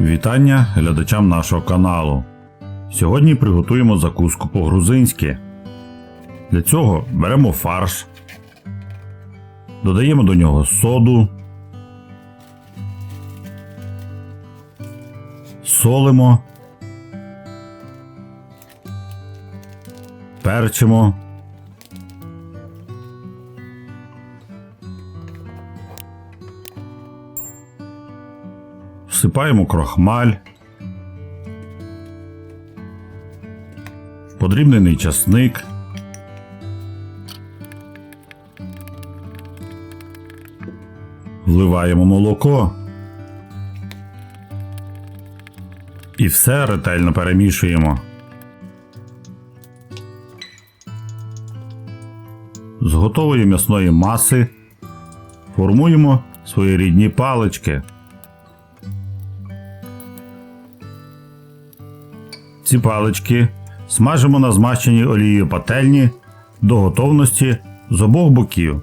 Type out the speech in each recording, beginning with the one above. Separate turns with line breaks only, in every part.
Вітання глядачам нашого каналу. Сьогодні приготуємо закуску по-грузинськи. Для цього беремо фарш, додаємо до нього соду, солимо, перчимо. Всипаємо крохмаль, подрібнений часник, вливаємо молоко і все ретельно перемішуємо. З готової м'ясної маси формуємо своєрідні палички. Ці палички смажимо на змащеній олією пательні до готовності з обох боків.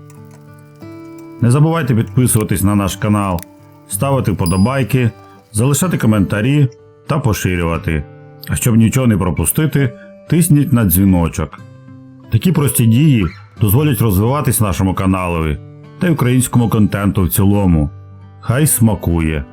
Не забувайте підписуватись на наш канал, ставити вподобайки, залишати коментарі та поширювати. А щоб нічого не пропустити, тисніть на дзвіночок. Такі прості дії дозволять розвиватись нашому каналові та й українському контенту в цілому. Хай смакує!